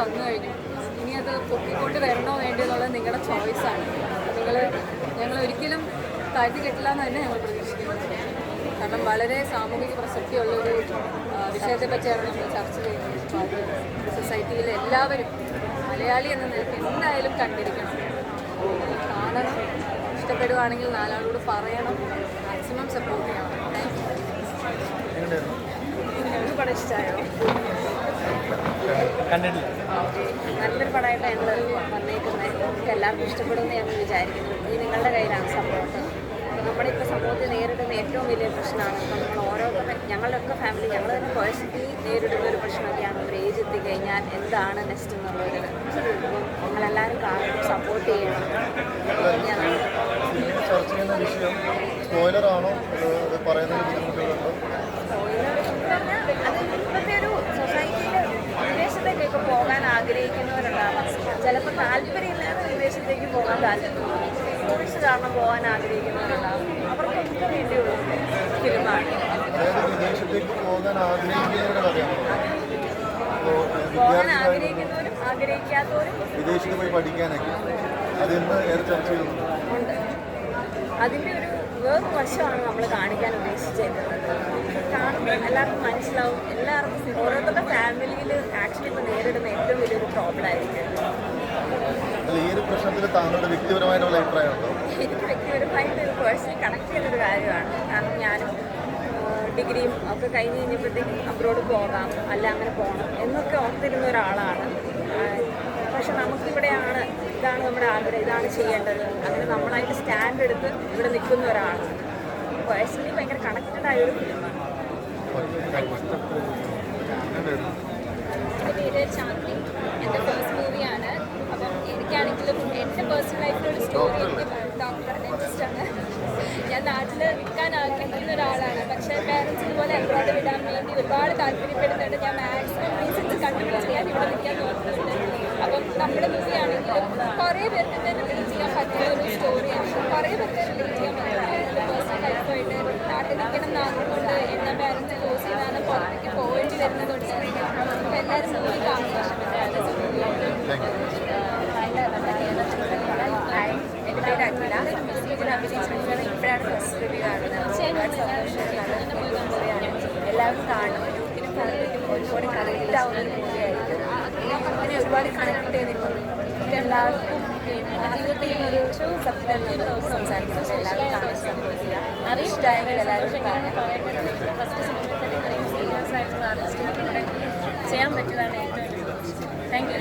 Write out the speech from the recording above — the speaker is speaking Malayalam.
തന്നു കഴിഞ്ഞു. ഇനി അത് പൊക്കിക്കൊണ്ട് വരണോ വേണ്ടെന്നുള്ളത് നിങ്ങളുടെ ചോയ്സാണ് നിങ്ങൾ ഞങ്ങൾ ഒരിക്കലും താഴ്ത്തി കെട്ടില്ല എന്ന് തന്നെ ഞങ്ങൾ പ്രതീക്ഷിക്കുന്നത് കാരണം വളരെ സാമൂഹിക പ്രസക്തിയുള്ള ഒരു വിഷയത്തെ പറ്റിയാണ് നമ്മൾ ചർച്ച ചെയ്യുന്നത്. സൊസൈറ്റിയിലെ എല്ലാവരും മലയാളി എന്ന നിലയ്ക്ക് എന്തായാലും കണ്ടിരിക്കണം. കാണണം. ഇഷ്ടപ്പെടുവാണെങ്കിൽ നാലാളോട് പറയണം. മാക്സിമം സപ്പോർട്ട് ചെയ്യണം. താങ്ക് യു ഒരുപാട് ഇഷ്ടമായോ കണ്ടിട്ടില്ല. നല്ലൊരു പടമായിട്ട് ഞങ്ങൾ വന്നേക്കുന്നത്. നമുക്ക് എല്ലാവർക്കും ഇഷ്ടപ്പെടുമെന്ന് ഞങ്ങൾ വിചാരിക്കുന്നു. ഈ നിങ്ങളുടെ കയ്യിലാണ് സപ്പോർട്ട്. നമ്മുടെ ഇപ്പോൾ സമൂഹത്തിൽ നേരിടുന്ന ഏറ്റവും വലിയ പ്രശ്നമാണ്. ഇപ്പം നമ്മൾ ഓരോ ഞങ്ങളുടെയൊക്കെ ഫാമിലി ഞങ്ങൾ തന്നെ പേഴ്സണലി നേരിടുന്ന ഒരു പ്രശ്നമൊക്കെയാണ്. ഒരു ഏജ് എത്തിക്കഴിഞ്ഞാൽ എന്താണ് നെക്സ്റ്റ് എന്നുള്ളത്. അപ്പം നിങ്ങളെല്ലാവരും കാണണം സപ്പോർട്ട് ചെയ്യണം. ഞാൻ ചർച്ച ചെയ്യുന്ന വിഷയം സ്പോയിലറാണോ അത് പറയുന്നതിന് ബുദ്ധിമുട്ടുകളുണ്ടോ അത് ഇപ്പോഴത്തെ ഒരു സൊസൈറ്റിയിൽ വിദേശത്തേക്കൊക്കെ പോകാൻ ആഗ്രഹിക്കുന്നവരുണ്ടാവാം ചിലപ്പോൾ താല്പര്യമില്ലാതെ വിദേശത്തേക്ക് പോകാൻ താല്പര്യം ടൂറിസ്റ്റ് കാരണം പോകാൻ ആഗ്രഹിക്കുന്നവരുണ്ടാവും. അവർക്കൊക്കെ വേണ്ടിയുള്ള ഫിലിമാണ്. പോകാൻ ആഗ്രഹിക്കുന്നവരും ആഗ്രഹിക്കാത്തവരും വിദേശത്ത് പോയി പഠിക്കാനൊക്കെ. ഉണ്ട് അതിന്റെ ഒരു വേറൊരു വശമാണ് നമ്മൾ കാണിക്കാൻ ഉദ്ദേശിച്ചിരിക്കുന്നത് കാണുമ്പോൾ എല്ലാവർക്കും മനസ്സിലാവും. എല്ലാവർക്കും ഓരോരുത്തരുടെ ഫാമിലിയിൽ ആക്ച്വലി ഇപ്പോൾ നേരിടുന്ന ഏറ്റവും വലിയൊരു പ്രോബ്ലം ആയിരിക്കും. അല്ല ഈ ഒരു പ്രശ്നത്തിൽ താങ്കളുടെ വ്യക്തിപരമായിട്ടുള്ള അഭിപ്രായം ഉണ്ടോ എനിക്ക് വ്യക്തിപരമായിട്ട് ഒരു പേഴ്സണലി കണക്ട് ചെയ്തൊരു കാര്യമാണ്. കാരണം ഞാനും ഡിഗ്രിയും ഒക്കെ കഴിഞ്ഞ് കഴിഞ്ഞപ്പോഴത്തേക്കും അബ്രോഡ് പോകാം അല്ല അങ്ങനെ പോകണം എന്നൊക്കെ ഓർത്തിരുന്ന ഒരാളാണ്. പക്ഷെ നമുക്കിവിടെയാണ് ഇതാണ് നമ്മുടെ ആഗ്രഹം ഇതാണ് ചെയ്യേണ്ടത്. അങ്ങനെ നമ്മളായിട്ട് സ്റ്റാൻഡ് എടുത്ത് ഇവിടെ നിൽക്കുന്ന ഒരാളാണ്. പേഴ്സണലി ഭയങ്കര കണക്റ്റഡ് ആയ ഒരു ഫിലിമാണ് എന്റെ പേര് ചാന്ദി എന്റെ ഫസ്റ്റ് മൂവിയാണ് അപ്പം എനിക്കാണെങ്കിലും എന്റെ പേഴ്സണൽ ലൈഫിലൊരു സ്റ്റോറി എനിക്ക് ഡോക്ടർ ഡെന്റിസ്റ്റാണ് ഞാൻ നാട്ടിൽ നിൽക്കാൻ ആഗ്രഹിക്കുന്ന ഒരാളാണ്. പക്ഷേ പേരൻസ് ഇതുപോലെ എബ്രോഡ് വിടാൻ വേണ്ടി ഒരുപാട് താല്പര്യപ്പെടുന്നുണ്ട്. ഞാൻ മാക്സിമം റീസൺസ് കണ്ടുപിടിച്ച് ഞാൻ ഇവിടെ നിൽക്കാൻ നോക്കുന്നുണ്ട്. അപ്പം നമ്മുടെ മൂവി ആണെങ്കിലും കുറേ പേർക്ക് തന്നെ റിലേറ്റ് ചെയ്യാൻ പറ്റുന്ന ഒരു സ്റ്റോറിയാണ് കുറേ പേർക്ക് റിലേറ്റ് ചെയ്യാൻ പറ്റുന്ന പേഴ്സണൽ ലൈഫായിട്ട് നാട്ടിൽ നിൽക്കണം എന്നാകുന്നുണ്ട് എന്നാൽ പേരൻസ് ഫോഴ്സ് ചെയ്താണ് പുറത്തേക്ക് പോകേണ്ടി വരുന്നതുകൊണ്ട് എല്ലാവരും മൂവി കാണുക താങ്ക് യു എന്റെ പേര് അഖില ഇതിൽ അഭിനയിച്ചിരിക്കുകയാണ് ഇപ്പോഴാണ് ഫസ്റ്റ് റിവ്യൂ എല്ലാവരും കാണും. യൂത്തിനും ഫാമിലിക്കും ഒരുപാട് കണക്റ്റ് ആവുന്ന ഒരു മൂവിയായിരിക്കും അങ്ങനെ ഒരുപാട് കണക്ട് ചെയ്തിട്ടുണ്ട് എല്ലാവർക്കും ഒരു സത്യം സംസാരിക്കുന്നത് എല്ലാവരും കാണാൻ ശ്രമിക്കുക അറിയിഷ്ടായെങ്കിൽ എല്ലാവരും ചെയ്യാൻ പറ്റിയതാണ് ഏറ്റവും